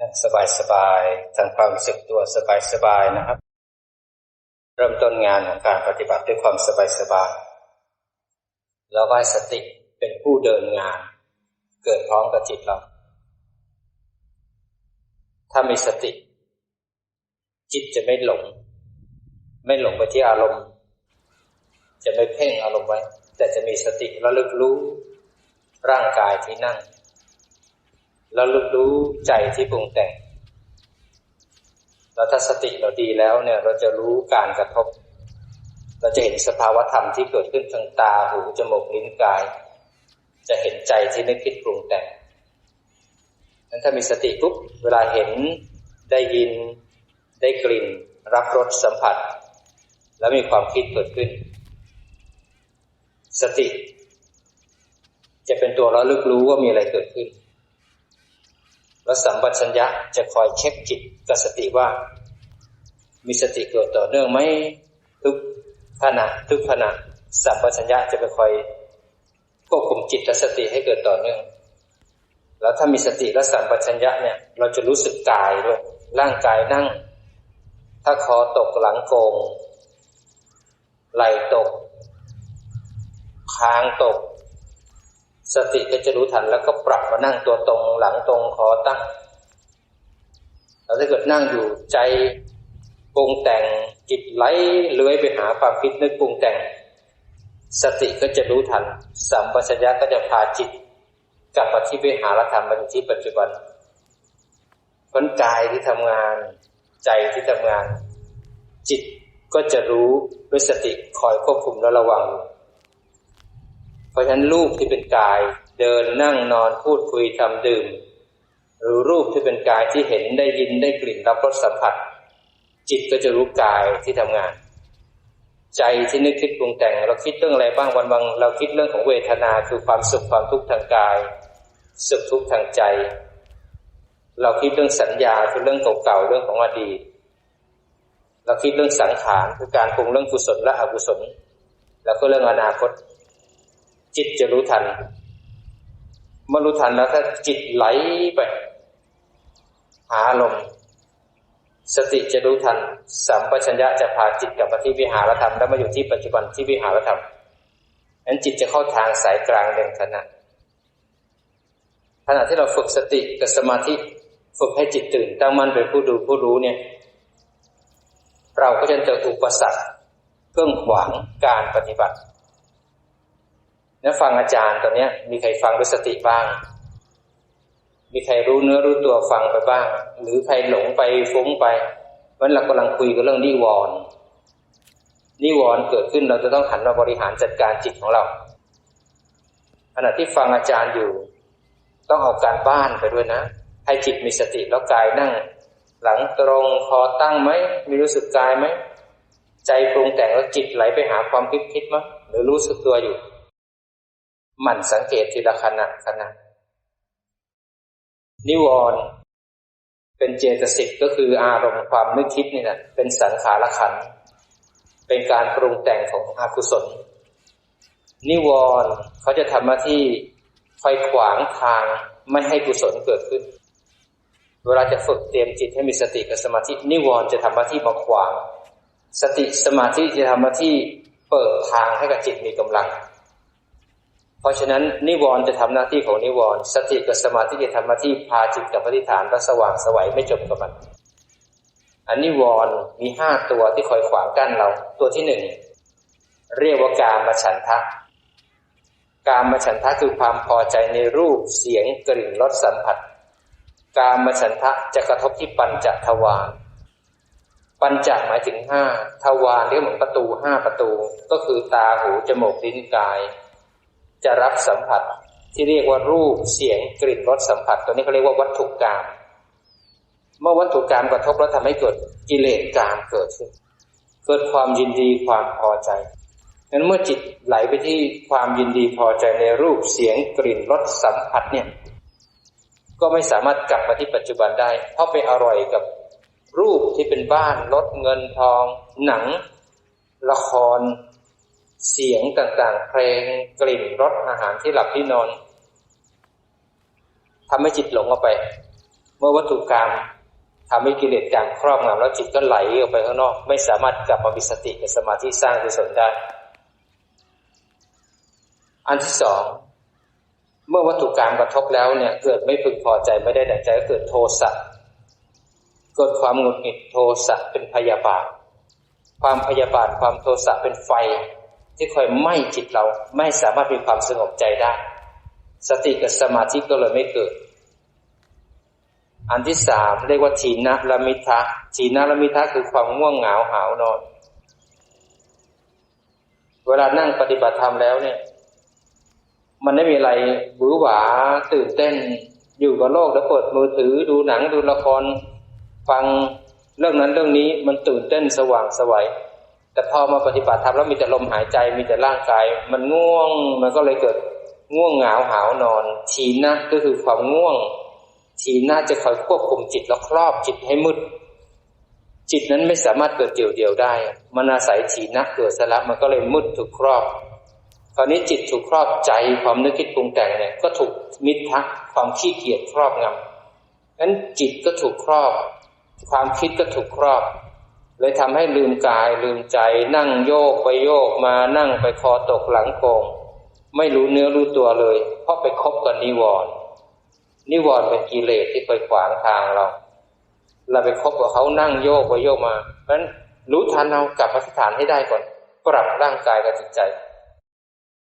นั่งสบายๆทำความรู้สึกตัวสบายๆนะครับ เริ่มต้นงานของการปฏิบัติด้วยความสบายๆแล้วให้สติเป็นผู้เดินงาน เกิดพร้อมกับจิตเรา ถ้ามีสติ จิตจะไม่หลง ไม่หลงไปที่อารมณ์ จะไม่เพ่งอารมณ์ไว้ แต่จะมีสติระลึกรู้ร่างกายที่นั่ง แล้วลึกรู้ใจที่ปรุงแต่งแล้วถ้าสติเราดีแล้วเนี่ย เราจะรู้การกระทบ เราจะเห็นสภาวธรรมที่เกิดขึ้นทางตาหูจมูกลิ้นกาย จะเห็นใจที่นึกคิดปรุงแต่งนั้นถ้ามีสติปุ๊บเวลาเห็นได้ยินได้กลิ่น รับรสสัมผัส แล้วมีความคิดเกิดขึ้น สติ จะเป็นตัวเระลึกรู้ว่ามีอะไรเกิดขึ้น แล้วสัมปชัญญะจะคอยเช็คจิตกับสติว่า มีสติเกิดต่อเนื่องไหมทุกขณะทุกขณะสัมปชัญญะจะไปคอยควบคุมจิตและสติให้เกิดต่อเนื่อง แล้วถ้ามีสติและสัมปชัญญะเนี่ย เราจะรู้สึกกายด้วยร่างกายนั่ง ถ้าคอตกหลังโกงไหลตกคางตก สติก็จะรู้ทันแล้วก็ปรับมานั่งตัวตรงหลังตรงคอตั้งแล้วถ้าเกิดนั่งอยู่ใจปรุงแต่งจิตไหลเลื้อยไปหาความคิดนึกปรุงแต่ง สติก็จะรู้ทัน สัมปชัญญะก็จะพาจิตกลับมาที่วิหารธรรมมาอยู่ที่ปัจจุบันผลกายที่ทำงาน ใจที่ทำงาน จิตก็จะรู้ด้วยสติคอยควบคุมและระวังเพ ราะฉะนั้นรูปที่เป็นกาย เดินนั่งนอนพูดคุยทำดื่ม หรือรูปที่เป็นกายที่เห็นได้ยินได้กลิ่นรับรสสัมผัส จิตก็จะรู้กายที่ทำงาน ใจที่นึกคิดปรุงแต่ง เราคิดเรื่องอะไรบ้างวันบางเราคิดเรื่องของเวทนาคือความสุขความทุกข์ทางกาย สุขทุกข์ทางใจ เราคิดเรื่องสัญญาคือเรื่องเก่าๆเรื่องของอดีตเราคิดเรื่องสังขารคือการปรุงเรื่องกุศลและอกุศล แล้วก็เรื่องอนาคต จิตจะรู้ทันเมื่อรู้ทันแล้วถ้าจิตไหลไป หาลมสติจะรู้ทันสัมปชัญญะจะพาจิตกลับมาที่วิหารธรรมแล้วมาอยู่ที่ปัจจุบันที่วิหารธรรมนั้นจิตจะเข้าทางสายกลางเดินขณะขณะที่เราฝึกสติกับสมาธิฝึกให้จิตตื่นตั้งมั่นเป็นผู้ดูผู้รู้เนี่ย เราก็จะเจออุปสรรคเครื่องขวางการปฏิบัติ แล้วฟังอาจารย์ตอนนี้มีใครฟังด้วยสติบ้าง มีใครรู้เนื้อรู้ตัวฟังไปบ้าง หรือใครหลงไปฟุ้งไปวันเรากำลังคุยกันเรื่องนิวรณ์นิวรณ์เกิดขึ้นเราจะต้องหันมาบริหารจัดการจิตของเราขณะที่ฟังอาจารย์อยู่ ต้องเอาการบ้านไปด้วยนะ ให้จิตมีสติแล้วกายนั่ง หลังตรงคอตั้งไหมมีรู้สึกกายไหมใจปรุงแต่งแล้วจิตไหลไปหาความคิดคิดมั้ยหรือรู้สึกตัวอยู่ หมั่นสังเกตทีละขณะขณะนิวรณ์เป็นเจตสิกก็คืออารมณ์ความนึกคิดนี่นะเป็นสังขารขัน เป็นการปรุงแต่งของอกุศล นิวรณ์เขาจะทำหน้าที่ไฟขวางทางไม่ให้กุศลเกิดขึ้น เวลาจะฝึกเตรียมจิตให้มีสติกับสมาธิ นิวรณ์จะทำหน้าที่มาขวาง สติสมาธิจะทำหน้าที่เปิดทางให้กับจิตมีกำลัง เพราะฉะนั้นนิวรณ์จะทำหน้าที่ของนิวรณ์สติกับสมาธิจะทำหน้าที่พาจิตกับปฏิฐานและสว่างสวัยไม่จบกับมัน อันนิวรณ์มีห้าตัวที่คอยขวางกั้นเรา ตัวที่หนึ่งเรียกว่ากามฉันทะกามฉันทะคือความพอใจในรูปเสียงกลิ่นรสสัมผัส กามฉันทะจะกระทบที่ปัญจทวารปัญจหมายถึงห้าทวารเรียกเหมือนประตูห้าประตู ก็คือตาหูจมูกลิ้นกาย จะรับสัมผัสที่เรียกว่ารูปเสียงกลิ่นรสสัมผัส ตัวนี้เขาเรียกว่าวัตถุกรรมเมื่อวัตถุกรรมกระทบแล้วทำให้เกิดกิเลสกรรมเกิดขึ้น เกิดความยินดีความพอใจนั้นเมื่อจิตไหลไปที่ความยินดีพอใจในรูปเสียงกลิ่นรสสัมผัสเนี่ย ก็ไม่สามารถกลับมาที่ปัจจุบันได้ เพราะไปอร่อยกับรูปที่เป็นบ้านรถเงินทอง หนัง ละคร เสียงต่างๆ เพลงกลิ่นรสอาหารที่หลับที่นอนทำให้จิตหลงออกไป เมื่อวัตถุกรรมทำให้กิเลสกรรมครอบงำแล้วจิตก็ไหลออกไปข้างนอก ไม่สามารถกลับมามีสติกับสมาธิสร้างกุศลได้ อันที่สองเมื่อวัตถุกรรมกระทบแล้วเนี่ย เกิดไม่พึงพอใจไม่ได้ดังใจก็เกิดโทสะเกิดความหงุดหงิดโทสะเป็นพยาบาท ความพยาบาทความโทสะเป็นไฟ ที่คอยไหม้จิตเราไม่สามารถมีความสงบใจได้ สติกับสมาธิก็เลยไม่เกิด อันที่สามเรียกว่าทีนะละมิทะทีนะละมิทะคือความง่วงเหงาหาวนอน เวลานั่งปฏิบัติธรรมแล้วเนี่ย มันไม่มีอะไรหวือหวาตื่นเต้น อยู่กับโลกแล้วเปิดมือถือดูหนังดูละคร ฟังเรื่องนั้นเรื่องนี้มันตื่นเต้นสว่างสวัย แต่พอมาปฏิบัติธรรมแล้วมีแต่ลมหายใจมีแต่ร่างกาย มันง่วงมันก็เลยเกิดง่วงเหงาหาวนอนทีนะก็คือความง่วง ทีน่าจะคอยควบคุมจิตแล้วครอบจิตให้มืดจิตนั้นไม่สามารถเกิดเดี่ยวๆได้มันอาศัยทีนะเกิดสลับมันก็เลยมืดถูกครอบคราวนี้จิตถูกครอบใจความนึกคิดปรุงแต่งเนี่ยก็ถูกมิทะความขี้เกียจครอบงำนั้นจิตก็ถูกครอบ ความคิดก็ถูกครอบ เลยทำให้ลืมกายลืมใจนั่งโยกไปโยกมานั่งไปคอตกหลังโกง ไม่รู้เนื้อรู้ตัวเลย เพราะไปคบกับนิวรณ์นิวรณ์เป็นกิเลสที่เคยขวางทางเรา เราไปคบกับเขานั่งโยกไปโยกมาเพราะฉะนั้นรู้ทันเรากลับมาที่ฐานให้ได้ก่อน ปรับร่างกายกับจิตใจ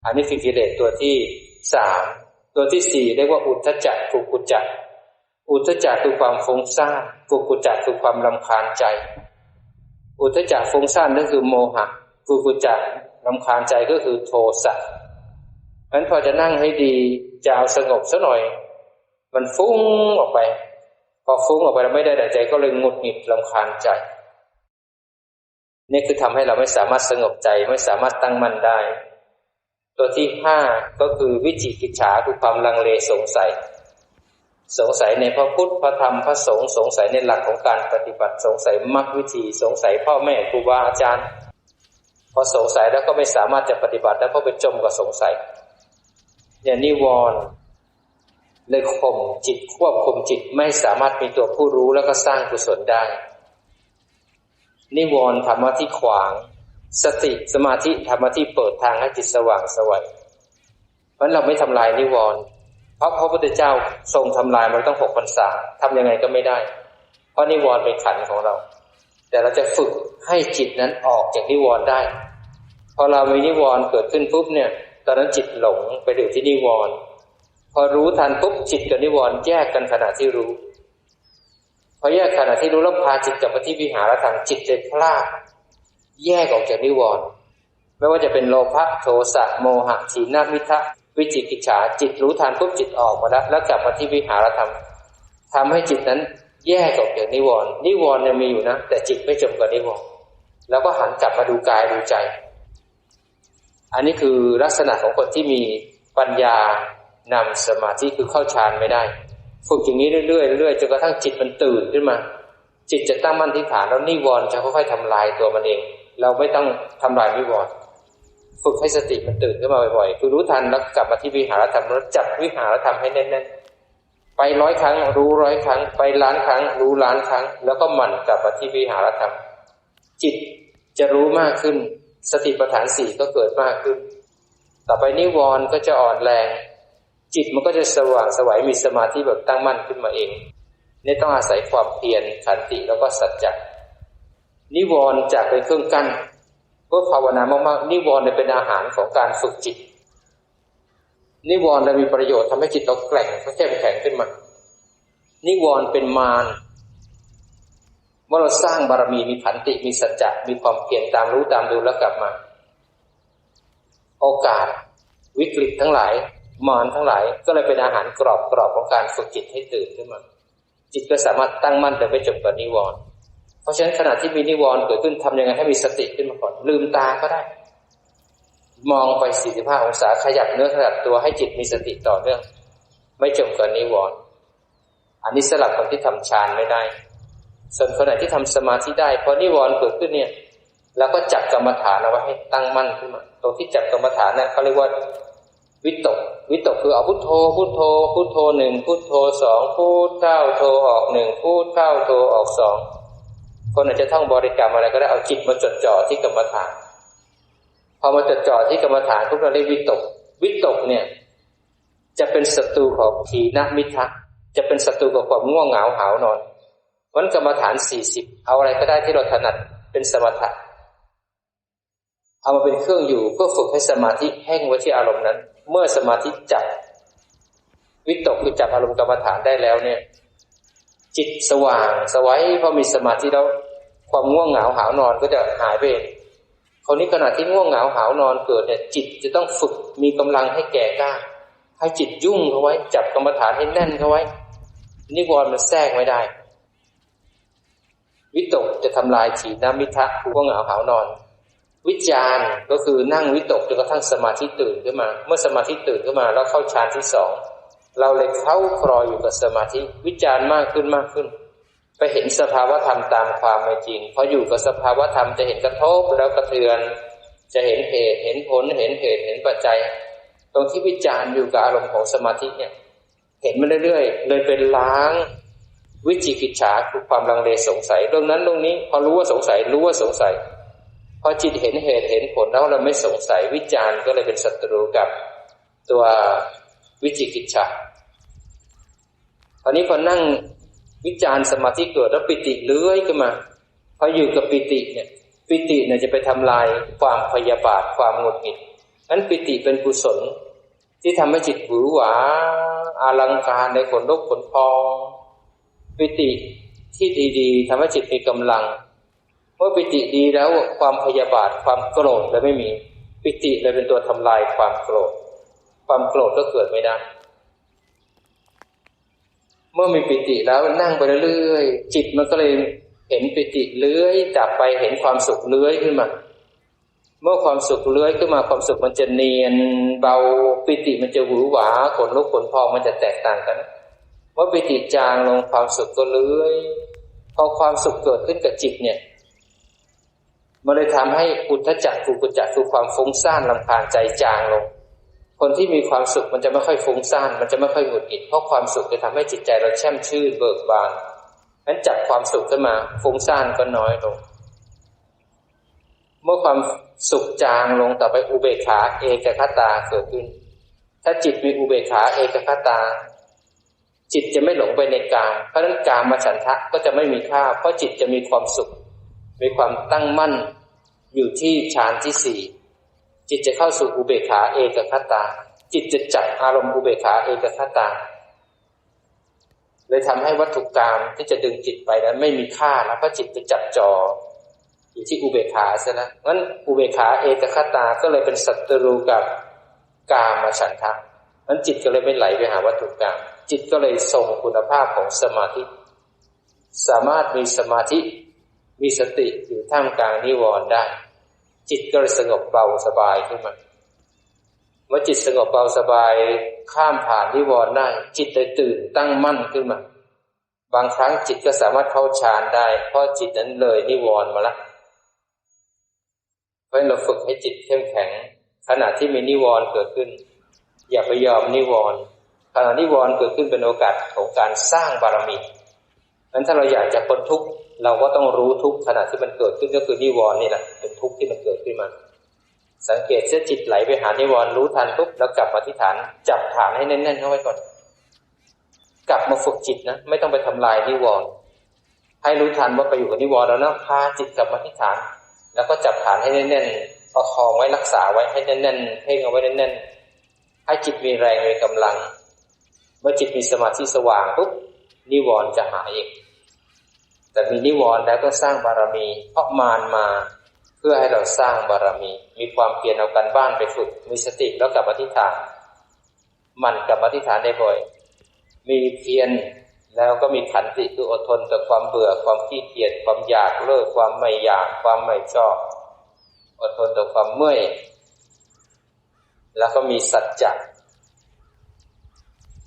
อันนี้คือกิเลสตัวที่สามตัวที่สี่เรียกว่าอุทธจักกุกุจักอุทธจักคือความฟุ้งซ่านกุกุจักคือความลำคาญใจ อุทจักฟุ้งซ่านก็คือโมหะกุกุจักลำคาญใจก็คือโทสะเพราะฉะนั้นพอจะนั่งให้ดีจะเอาสงบซะหน่อย มันฟุ้งออกไป พอฟุ้งออกไปแล้วไม่ได้ดั่งใจก็เลยหงุดหงิดลำคาญใจ นี่คือทำให้เราไม่สามารถสงบใจไม่สามารถตั้งมั่นได้ ตัวที่ห้าก็คือวิจิกิจฉาคือความลังเลสงสัย สงสัยในพระพุทธพระธรรมพระสงฆ์สงสัยในหลักของการปฏิบัติสงสัยมรรควิธี สงสัยพ่อแม่ครูบาอาจารย์พอสงสัยแล้วก็ไม่สามารถจะปฏิบัติได้เพราะไปจมกับสงสัยเนี่ยนิวรณ์เลยข่มจิตควบคุมจิตไม่สามารถมีตัวผู้รู้แล้วก็สร้างกุศลได้ นิวรณ์ธรรมะที่ขวาง สติสมาธิธรรมะที่เปิดทางให้จิตสว่างสวัยเพราะเราไม่ทำลายนิวรณ์ เพราะพระพุทธเจ้าทรงทำลายมันต้องหกพรรษาทำยังไงก็ไม่ได้ เพราะนิวรณ์เป็นขันของเรา แต่เราจะฝึกให้จิตนั้นออกจากนิวรณ์ได้ พอเรามีนิวรณ์เกิดขึ้นปุ๊บเนี่ย ตอนนั้นจิตหลงไปอยู่ที่นิวรณ์พอรู้ทันปุ๊บจิตกับนิวรณ์แยกกันขณะที่รู้ พอแยกขณะที่รู้แล้วพาจิตกลับมาที่วิหารธรรมจิตจะพลาดแยกออกจากนิวรณ์ไม่ว่าจะเป็นโลภะโทสะโมหะถีนามิทะ วิจิกิจฉาจิตรู้ทันปุ๊บจิตออกมาแล้วแล้วกลับมาที่วิหารธรรมทำให้จิตนั้นแยกออกจากนิวรณ์นิวรณ์ยังมีอยู่นะ แต่จิตไม่จมกับนิวรณ์แล้วก็หันกลับมาดูกายดูใจ อันนี้คือลักษณะของคนที่มีปัญญานำสมาธิคือเข้าฌานไม่ได้ ฝึกอย่างนี้เรื่อยๆเรื่อยๆจนกระทั่งจิตมันตื่นขึ้นมา จิตจะตั้งมั่นที่ฐานแล้วนิวรณ์จะค่อยๆทำลายตัวมันเอง เราไม่ต้องทำลายนิวรณ์ ฝึกให้สติมันตื่นขึ้นมาบ่อยๆ คือรู้ทันแล้วกลับมาที่วิหารธรรมแล้วจับวิหารธรรมให้แน่นๆ ไปร้อยครั้ง รู้ร้อยครั้ง ไปล้านครั้ง รู้ล้านครั้ง แล้วก็หมั่นกลับมาที่วิหารธรรม จิตจะรู้มากขึ้น สติปัฏฐานสี่ก็เกิดมากขึ้น ต่อไปนิวรณ์ก็จะอ่อนแรง จิตมันก็จะสว่างสวัยมีสมาธิแบบตั้งมั่นขึ้นมาเองนี่ต้องอาศัยความเพียรขันติแล้วก็สัจจะนิวรณ์จากเป็นเครื่องกั้น เพื่อภาวนามากๆ นิวรณ์เป็นอาหารของการฝึกจิต นิวรณ์มีประโยชน์ทำให้จิตเราแกร่งเข้มแข็งขึ้นมา นิวรณ์เป็นมารเมื่อเราสร้างบารมีมีขันติมีสัจจะมีความเพียรตามรู้ตามดูแล้วกลับมา โอกาสวิกฤตทั้งหลายมารทั้งหลายก็เลยเป็นอาหารกรอบกรอบของการฝึกจิตให้ตื่นขึ้นมา จิตก็สามารถตั้งมั่นแต่ไม่จมกับนิวรณ์ เพราะฉะนั้นขณะที่มีนิวรณ์เกิดขึ้นทำยังไงให้มีสติขึ้นมาก่อนลืมตาก็ได้ มองไป 45 องศาขยับเนื้อขยับตัวให้จิตมีสติต่อเนื่อง ไม่จมกับนิวรณ์อันนี้สลับคนที่ทำฌานไม่ได้ ส่วนคนไหนที่ทำสมาธิได้พอนิวรณ์เกิดขึ้นเนี่ยเราก็จับกรรมฐานเอาไว้ให้ตั้งมั่นขึ้นมาตรงที่จับกรรมฐานเนี่ยเขาเรียกว่าวิตก วิตกคือเอาพุทโธ พุทโธ พุทโธหนึ่งพุทโธสองพุทเข้าโธออกหนึ่งพุทเข้าโธออกสอง คนอาจจะท่องบริกรรมอะไรก็ได้เอาจิตมาจดจ่อที่กรรมฐาน พอมาจดจ่อที่กรรมฐานทุกเราเรียกวิตก วิตกเนี่ย จะเป็นศัตรูของทีนมิทะจะเป็นศัตรูกับความง่วงเหงาหานอนวันกรรมฐานสี่สิบเอาอะไรก็ได้ที่เราถนัดเป็นสมถะเอามาเป็นเครื่องอยู่เพื่อฝึกให้สมาธิแห้งไว้ที่อารมณ์นั้น เมื่อสมาธิจับวิตกคือจับอารมณ์กรรมฐานได้แล้วเนี่ย จิตสว่างสวัยพอมีสมาธิแล้ว ความง่วงเหงาหานอนก็จะหายไปเองคราวนี้ขณะที่ง่วงเหงาหานอนเกิดเนี่ยจิตจะต้องฝึกมีกำลังให้แก่กล้าให้จิตยุ่งเขาไว้ จับกรรมฐานให้แน่นเขาไว้ นิวรณ์มันแทรกไม่ได้ วิตกจะทำลายถีนมิทะผู้ง่วงเหงาหานอน วิจารณ์ก็คือนั่งวิตกจนกระทั่งสมาธิตื่นขึ้นมา เมื่อสมาธิตื่นขึ้นมาแล้วเข้าฌานที่สองเราเลยเข้าครอยอยู่กับสมาธิวิจารณ์มากขึ้นมากขึ้น ไปเห็นสภาวธรรมตามความเป็นจริงพออยู่กับสภาวธรรมจะเห็นกระทบแล้วกระเทือน จะเห็นเหตุเห็นผลเห็นเหตุเห็นปัจจัย ตรงที่วิจารณ์อยู่กับอารมณ์ของสมาธิเนี่ย เห็นมาเรื่อยๆเลยเป็นล้างวิจิกิจฉาคือความลังเลสงสัยเรื่องนั้นเรื่องนี้ พอรู้ว่าสงสัยรู้ว่าสงสัย พอจิตเห็นเหตุเห็นผลแล้วเราไม่สงสัยวิจารณ์ก็เลยเป็นศัตรูกับตัววิจิกิจฉาตอนนี้พอนั่ง วิจารณ์สมาธิเกิดแล้วปิติเลื้อยขึ้นมาพออยู่กับปิติเนี่ย ปิติเนี่ยจะไปทำลายความพยาบาทความหงุดหงิดนั้นปิติเป็นกุศล ที่ทำให้จิตหวือหวาอาลังการในขนลุกขนพองปิติที่ดีๆทำให้จิตมีกำลังเมื่อปิติดีแล้วความพยาบาทความโกรธเลยไม่มี ปิติเลยเป็นตัวทำลายความโกรธ ความโกรธก็เกิดไม่ได้ เมื่อมีปิติแล้วนั่งไปเรื่อยๆจิตมันก็เลยเห็นปิติเลื้อยดับไปเห็นความสุขเลื้อยขึ้นมา เมื่อความสุขเลื้อยขึ้นมาความสุขมันจะเนียนเบาปิติมันจะหวือหวาขนลุกขนพองมันจะแตกต่างกันเมื่อปิติจางลงความสุขก็เลื้อยพอความสุขเกิดขึ้นกับจิตเนี่ยมันเลยทำให้อุทธจักกุกุจักคือความฟุ้งซ่านลำพานใจจางลง คนที่มีความสุขมันจะไม่ค่อยฟุ้งซ่าน มันจะไม่ค่อยหงุดหงิดเพราะความสุขจะทำให้จิตใจเราแช่มชื่นเบิกบานนั้นจับความสุขขึ้นมา ฟุ้งซ่านก็น้อยลง เมื่อความสุขจางลงต่อไปอุเบกขาเอกคตาเกิดขึ้น ถ้าจิตมีอุเบกขาเอกคตา จิตจะไม่หลงไปในกามเพราะนั้นกามมาฉันทะก็จะไม่มีค่า เพราะจิตจะมีความสุข มีความตั้งมั่นอยู่ที่ฌานที่สี่ จิตจะเข้าสู่อุเบกขาเอกคตา จิตจะจับอารมณ์อุเบกขาเอกคตา เลยทำให้วัตถุกรรมที่จะดึงจิตไปนั้นไม่มีค่าแล้วเพราะจิตไปจับจออยู่ที่อุเบกขาซะนะงั้นอุเบกขาเอกคตาก็เลยเป็นศัตรูกับกามฉันทะนั้นจิตก็เลยไม่ไหลไปหาวัตถุกรรมจิตก็เลยทรงคุณภาพของสมาธิ สามารถมีสมาธิมีสติอยู่ท่ามกลางนิวรณ์ได้ จิตก็สงบเบาสบายขึ้นมาเมื่อจิตสงบเบาสบายข้ามผ่านนิวรณ์ได้ จิตเลยตื่นตั้งมั่นขึ้นมา บางครั้งจิตก็สามารถเข้าฌานได้ เพราะจิตนั้นเลยนิวรณ์มาแล้วเพราะเราฝึกให้จิตเข้มแข็ง ขณะที่มีนิวรณ์เกิดขึ้น อย่าไปยอมนิวรณ์ขณะนิวรณ์เกิดขึ้นเป็นโอกาสของการสร้างบารมีนั้นถ้าเราอยากจะพ้นทุกข์ เราก็ต้องรู้ทุกขณะที่มันเกิดขึ้นก็คือนิวรณ์นี่แหละเป็นทุกข์ที่มันเกิดขึ้นมา สังเกตเส้จิตไหลไปหานิวรณ์รู้ทันปุ๊บแล้วกลับมาที่ฐาน จับฐานให้แน่นๆเข้าไว้ก่อน กลับมาฝึกจิตนะไม่ต้องไปทำลายนิวรณ์ให้รู้ทันว่าไปอยู่กับนิวรณ์แล้วนะพาจิตกลับมาที่ฐาน แล้วก็จับฐานให้แน่นๆประคองไว้รักษาไว้ให้แน่นๆเพ่งเอาไว้แน่นๆให้จิตมีแรงมีกำลัง เมื่อจิตมีสมาธิสว่างปุ๊บนิวรณ์จะหายเอง แต่มีนิวรณ์แล้วก็สร้างบารมี เพราะมารมา เพื่อให้เราสร้างบารมี มีความเพียรเอากันบ้านไปฝึก มีสติแล้วกลับมาที่ฐาน มันกลับมาที่ฐานได้บ่อย มีเพียรแล้วก็มีขันติคืออดทนต่อความเบื่อความขี้เกียจความอยากเลิกความไม่อยากความไม่ชอบ อดทนต่อความเมื่อยแล้วก็มีสัจจะ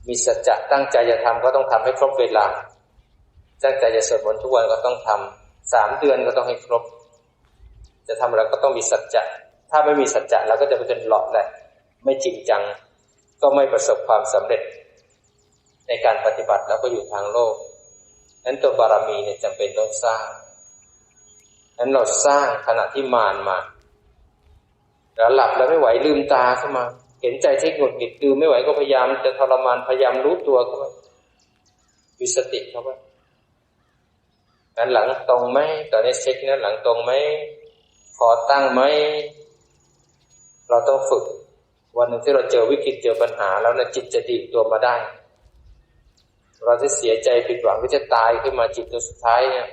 มีสัจจะตั้งใจจะทำก็ต้องทำให้ครบเวลา ตั้งใจจะสวดมนต์ทุกวันก็ต้องทำสามเดือนก็ต้องให้ครบ จะทำอะไรก็ต้องมีสัจจะถ้าไม่มีสัจจะเราก็จะเป็นหลอกแหละไม่จริงจัง ก็ไม่ประสบความสำเร็จ ในการปฏิบัติแล้วก็อยู่ทางโลกนั้นตัวบารมีเนี่ยจำเป็นต้องสร้างนั้นเราสร้างขณะที่มานมาแล้วหลับแล้วไม่ไหวลืมตาขึ้นมา เห็นใจที่หงุดหงิดดูไม่ไหวก็พยายามจะทรมานพยายามรู้ตัวเข้าไปมีสติเข้าไป นั้นหลังตรงไหมตอนนี้เช็คนะหลังตรงไหมคอตั้งไหมเราต้องฝึก วันหนึ่งที่เราเจอวิกฤตเจอปัญหา แล้วนะจิตจะดีดตัวมาได้ เราจะเสียใจผิดหวังก็จะตายขึ้นมาจิตตัวสุดท้ายเนี่ย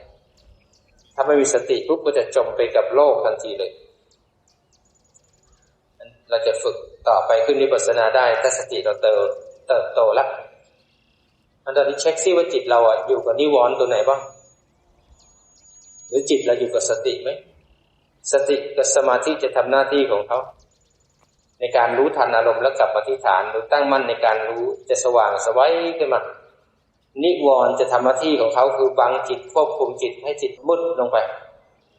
ถ้าไม่มีสติปุ๊บก็จะจมไปกับโลกทันทีเลย เราจะฝึกต่อไปขึ้นนิพพานาได้ถ้าสติเราเติบเติบโตแล้วอันตอนนี้เช็คซิว่าจิตเราอะอยู่กับนิวรณ์ตัวไหนบ้าง หรือจิตเราอยู่กับสติไหมสติกับสมาธิจะทำหน้าที่ของเขาในการรู้ทันอารมณ์แล้วกลับมาที่ฐานหรือตั้งมั่นในการรู้จะสว่างสวัยขึ้นมานิวรณ์จะทำหน้าที่ของเขาคือบังจิตควบคุมจิตให้จิตมุดลงไป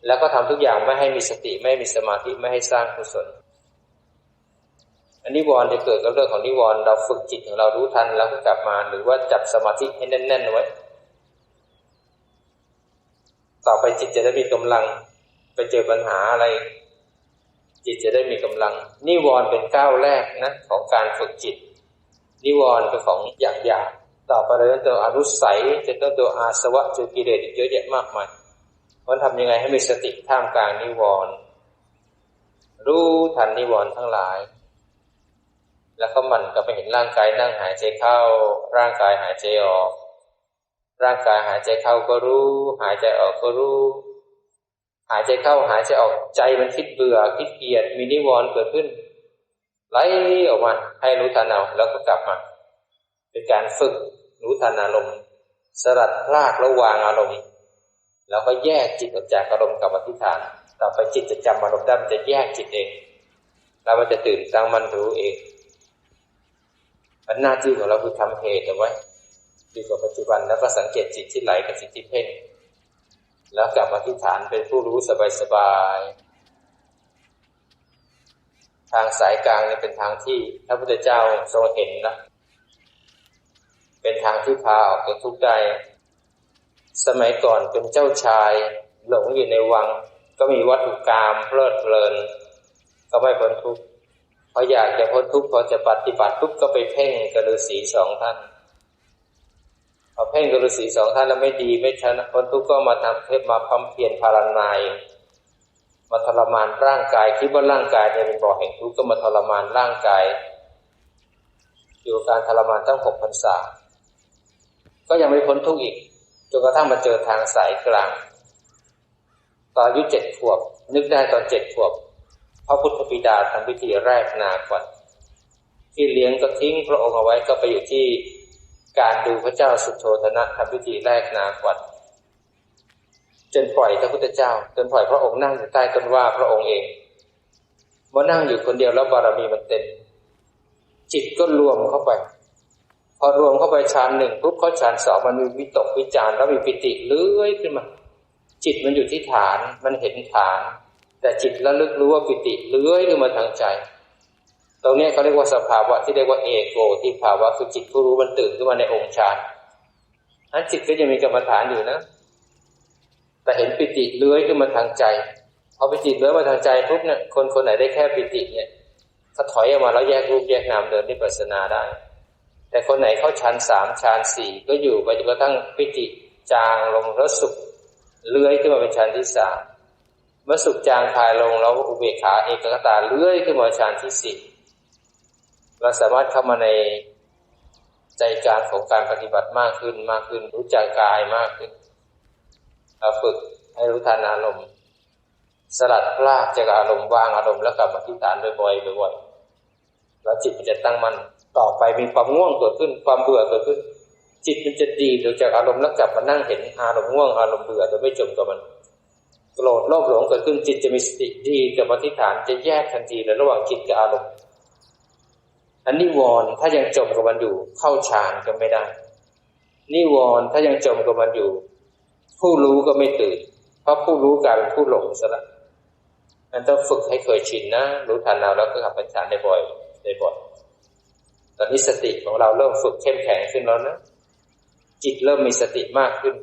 แล้วก็ทำทุกอย่างไม่ให้มีสติไม่ให้มีสมาธิไม่ให้สร้างกุศลอันนิวรณ์จะเกิดกับเรื่องของนิวรณ์เราฝึกจิตของเรารู้ทันแล้วก็กลับมา หรือว่าจับสมาธิให้แน่นๆไว้ ต่อไปจิตจะได้มีกำลัง ไปเจอปัญหาอะไร จิตจะได้มีกำลัง นิวรณ์เป็นก้าวแรกนะของการฝึกจิต นิวรณ์เป็นของหยาบหยาบต่อไปเลยตัวอนุสัยจะต้องตัวอาสวะจุกิเลสเยอะแยะมากมายเพราะทำยังไงให้มีสติท่ามกลางนิวรณ์รู้ทันนิวรณ์ทั้งหลาย แล้วก็มันก็ไปเห็นร่างกายนั่งหายใจเข้า ร่างกายหายใจออก ร่างกายหายใจเข้าก็รู้ หายใจออกก็รู้ หายใจเข้าหายใจออกใจมันคิดเบื่อคิดเกลียดมีนิวรณ์เกิดขึ้นไหลออกมาให้รู้ทันเอาแล้วก็กลับมา เป็นการฝึกรู้ทันอารมณ์ สลัดพลากระวางอารมณ์แล้วก็แยกจิตออกจากอารมณ์กับอธิษฐาน ต่อไปจิตจะจำอารมณ์ได้มันจะแยกจิตเอง แล้วมันจะตื่นตั้งมันรู้เองอันหน้าที่ของเราคือทำเหตุเอาไว้ ดีกว่าปัจจุบันแล้วก็สังเกตจิตที่ไหลกับจิตที่เพ่ง แล้วกลับมาที่ฐานเป็นผู้รู้สบายๆ ทางสายกลางเนี่ยเป็นทางที่พระพุทธเจ้าทรงเห็นนะ เป็นทางที่พาออกจากทุกข์ได้ สมัยก่อนเป็นเจ้าชายหลงอยู่ในวัง ก็มีวัตถุกรรมเพลิดเพลิน ก็ไม่พ้นทุกข์พออยากจะพ้นทุกข์พอจะปฏิบัติทุกข์ก็ไปเพ่งกับฤาษีสองท่าน พอเพ่งกับฤาษีสองท่านแล้วไม่ดีไม่ชนะพ้นทุกข์ก็มาทำเทพมาพัมเพียรพารานายมาทรมานร่างกายคิดว่าร่างกายเนี่ยเป็นบ่อแห่งทุกข์ก็มาทรมานร่างกายอยู่การทรมานตั้งหกพรรษา ก็ยังไม่พ้นทุกข์อีกจนกระทั่งมาเจอทางสายกลางตอนอายุเจ็ดขวบ นึกได้ตอนเจ็ดขวบพระพุทธบิดาทำพิธีแรกนาก่อนที่เลี้ยงก็ทิ้งพระองค์เอาไว้ก็ไปอยู่ที่ การดูพระเจ้าสุโธธนะทำพิธีแรกนาก่อนจนปล่อยพระพุทธเจ้าจนปล่อยพระองค์นั่งอยู่ใต้ต้นว่าพระองค์เองเมื่อนั่งอยู่คนเดียวแล้วบารมีมันเต็มจิตก็รวมเข้าไป พอรวมเข้าไปฌานหนึ่งปุ๊บเขาฌานสองมันมีวิตกวิจารแล้วมีปิติเลื้อยขึ้นมา จิตมันอยู่ที่ฐานมันเห็นฐาน แต่จิตระลึกรู้ว่าปิติเลื้อยขึ้นมาทางใจ ตรงนี้เขาเรียกว่าสภาวะที่เรียกว่าเอโกที่ภาวะคือจิตผู้รู้มันตื่นขึ้นมาในองค์ฌานนั้นจิตก็ยังมีกรรมฐานอยู่นะ แต่เห็นปิติเลื้อยขึ้นมาทางใจพอปิติเลื้อยมาทางใจปุ๊บเนี่ยคนคนไหนได้แค่ปิติเนี่ยถ้าถอยออกมาแล้วแยกรูปแยกนามเดินที่ปัสนาได้ แต่คนไหนเข้าชั้นสามชั้นสี่ก็อยู่ไปจนกระทั่งปิติจางลงแล้วสุขเลื้อยขึ้นมาเป็นชั้นที่สามเมื่อสุขจางคลายลงแล้วอุเบกขาเอกกตาเลื้อยขึ้นมาชั้นที่สี่ เราสามารถเข้ามาในใจกลางของการปฏิบัติมากขึ้นมากขึ้น รู้จักกายมากขึ้นเราฝึกให้รู้ทันอารมณ์สลัดพลากจากอารมณ์วางอารมณ์แล้วกลับมาที่ฐานบ่อยๆบ่อยๆแล้วจิตมันจะตั้งมั่นต่อไปมีความง่วงเกิดขึ้น ความเบื่อเกิดขึ้น จิตมันจะดีโดยจากอารมณ์แล้วกลับมานั่งเห็นอารมณ์ง่วงอารมณ์เบื่อโดยไม่จมกับมันโกรธโลภหลงเกิดขึ้นจิตจะมีสติดีกับอธิษฐานจะแยกทันทีเลยระหว่างจิตกับอารมณ์ อันนิวรณ์ถ้ายังจมกับมันอยู่ เข้าฌานก็ไม่ได้ นิวรณ์ถ้ายังจมกับมันอยู่ ผู้รู้ก็ไม่ตื่น เพราะผู้รู้กลายเป็นผู้หลงซะละมันต้องฝึกให้เคยชินนะรู้ทันเราแล้วก็ขับปัญญาได้บ่อยได้บ่อยตอนนี้สติของเราเริ่มฝึกเข้มแข็งขึ้นแล้วนะจิตเริ่มมีสติมากขึ้น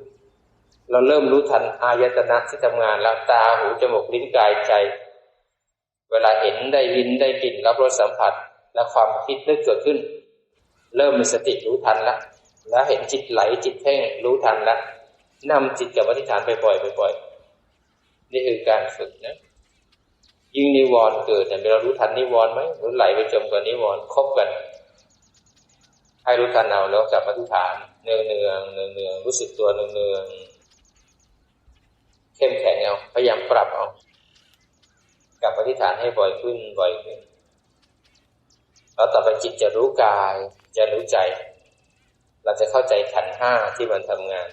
เราเริ่มรู้ทันอายตนะที่ทำงานแล้วตาหูจมูกลิ้นกายใจ เวลาเห็นได้ยินได้กลิ่นรับรสสัมผัส และความคิดนึกเกิดขึ้น เริ่มมีสติรู้ทันแล้วแล้วเห็นจิตไหลจิตเพ่งรู้ทันแล้วนำจิตกับอธิษฐานไปบ่อยๆบ่อยนี่คือการฝึกนะยิ่งนิวรณ์เกิดเนี่ยเรารู้ทันนิวรณ์ไหมหรือไหลไปจมกับนิวรณ์คบกัน ให้รู้ทันเอาแล้วกลับมาที่ฐาน เนืองเนืองเนืองเนืองรู้สึกตัวเนืองเนืองเข้มแข็งเอาพยายามปรับเอากลับมาที่ฐานให้บ่อยขึ้นบ่อยขึ้น แล้วต่อไปจิตจะรู้กาย จะรู้ใจ เราจะเข้าใจขันห้าที่มันทำงาน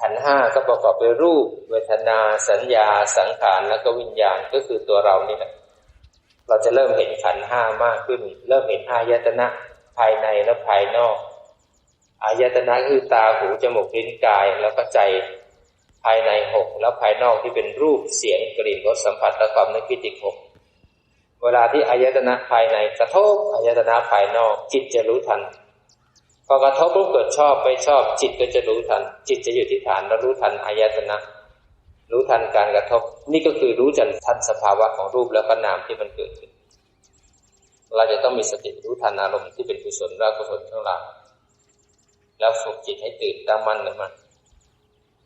ขันห้าก็ประกอบไปรูป เวทนา สัญญา สังขารแล้วก็วิญญาณก็คือตัวเรานี่แหละเราจะเริ่มเห็นขันห้ามากขึ้น เริ่มเห็นอายตนะภายในและภายนอก อายตนะคือตาหูจมูกลิ้นกายแล้วก็ใจภายในหกแล้วภายนอกที่เป็นรูปเสียงกลิ่นรสสัมผัสและความนึกคิดอีกหก เวลาที่อายตนะภายในกระทบอายตนะภายนอก จิตจะรู้ทันพอกระทบรูปเกิดชอบไปชอบ จิตก็จะรู้ทัน จิตจะอยู่ที่ฐานแล้วรู้ทันอายตนะ รู้ทันการกระทบ นี่ก็คือรู้จันทันสภาวะของรูปแล้วก็นามที่มันเกิดขึ้น เราจะต้องมีสติรู้ทันอารมณ์ที่เป็นกุศลและกุศลทั้งหลายแล้วฝึกจิตให้ตื่นตั้งมั่นนะมัน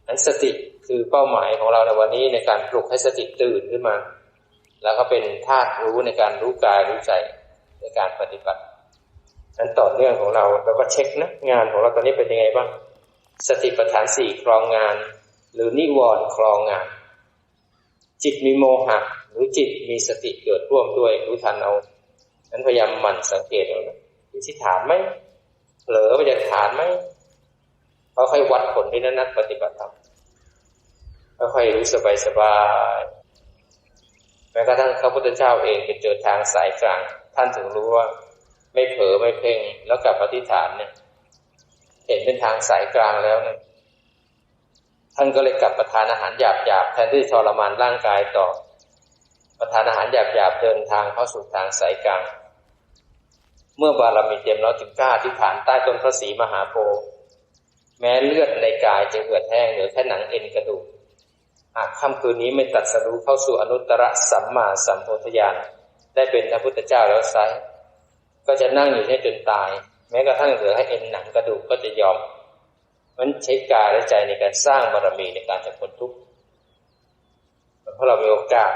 นั้นสติคือเป้าหมายของเราในวันนี้ในการปลุกให้สติตื่นขึ้นมา แล้วก็เป็นธาตุรู้ในการรู้กายรู้ใจในการปฏิบัตินั้นต่อเนื่องของเราเราก็เช็คนะงานของเราตอนนี้เป็นยังไงบ้าง สติปัฏฐานสี่ครองงาน หรือนิวรณ์ครองงาน จิตมีโมหะ หรือจิตมีสติเกิดร่วมด้วยรู้ทันเอานั้นพยายามหมั่นสังเกตเอาอยู่ที่ฐานไหมเผลอไปจากฐานไหมค่อยวัดผลที่นั้นนักปฏิบัติธรรมค่อยรู้สบายสบาย แม้กระทั่งพระพุทธเจ้าเองเป็นเจอทางสายกลาง ท่านถึงรู้ว่าไม่เผลอไม่เพ่งแล้วกลับปฏิฐานเนี่ย เห็นเป็นทางสายกลางแล้วเนี่ยท่านก็เลยกลับประทานอาหารหยาบหยาบแทนที่ทรมานร่างกายต่อ ประทานอาหารหยาบหยาบเดินทางเข้าสู่ทางสายกลาง เมื่อบารมีเต็มแล้วจึงกล้าที่ฐานใต้ต้นพระศรีมหาโพธิ์แม้เลือดในกายจะเหือดแห้งเหลือแค่หนังเอ็นกระดูก หากค่ำคืนนี้ไม่ตัดสรู้เข้าสู่อนุตตรสัมมาสัมโพธิญาณได้เป็นพระพุทธเจ้าแล้วไซก็จะนั่งอยู่ให้จนตาย แม้กระทั่งเหลือให้เอ็นหนังกระดูกก็จะยอมมันใช้กายและใจในการสร้างบารมีในการจะพ้นทุกข์เพราะเรามีโอกาส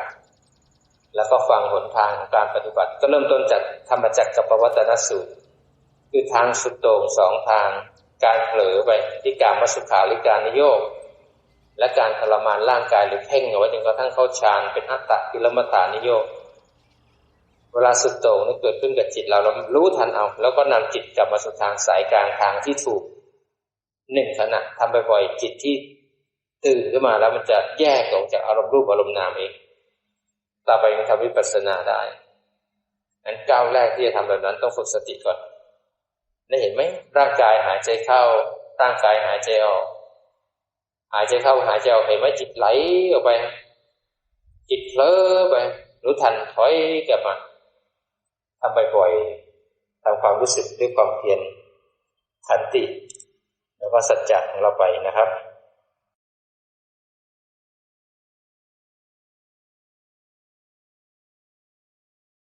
แล้วก็ฟังหนทางของการปฏิบัติ ก็เริ่มต้นจากธรรมจักรกับปวัตนสูตร คือทางสุดโต่งสองทาง การเผลอไปที่การมัสุขาหรือการนิโยก และการทรมานร่างกายหรือเพ่งเอาไว้จนกระทั่งเข้าฌานเป็นอัตตะกิลมัฐานิโยกเวลาสุดโต่งนี่เกิดขึ้นกับจิตเราเรารู้ทันเอา แล้วก็นำจิตกลับมาสู่ทางสายกลางทางที่ถูกหนึ่งขณะทำบ่อยๆจิตที่ตื่นขึ้นมาแล้วมันจะแยกออกจากอารมณ์รูปอารมณ์นามเองต่อไปมันทำวิปัสสนาได้อันก้าวแรกที่จะทำแบบนั้นต้องฝึกสติก่อนได้เห็นไหมร่างกายหายใจเข้าร่างกายหายใจออก หายใจเข้าหายใจออกเห็นไหมจิตไหลออกไป จิตเพลอไป รู้ทันถอยกลับมาทำบ่อยๆทำความรู้สึกด้วยความเพียรขันติ แล้วก็สัจจะของเราไปนะครับ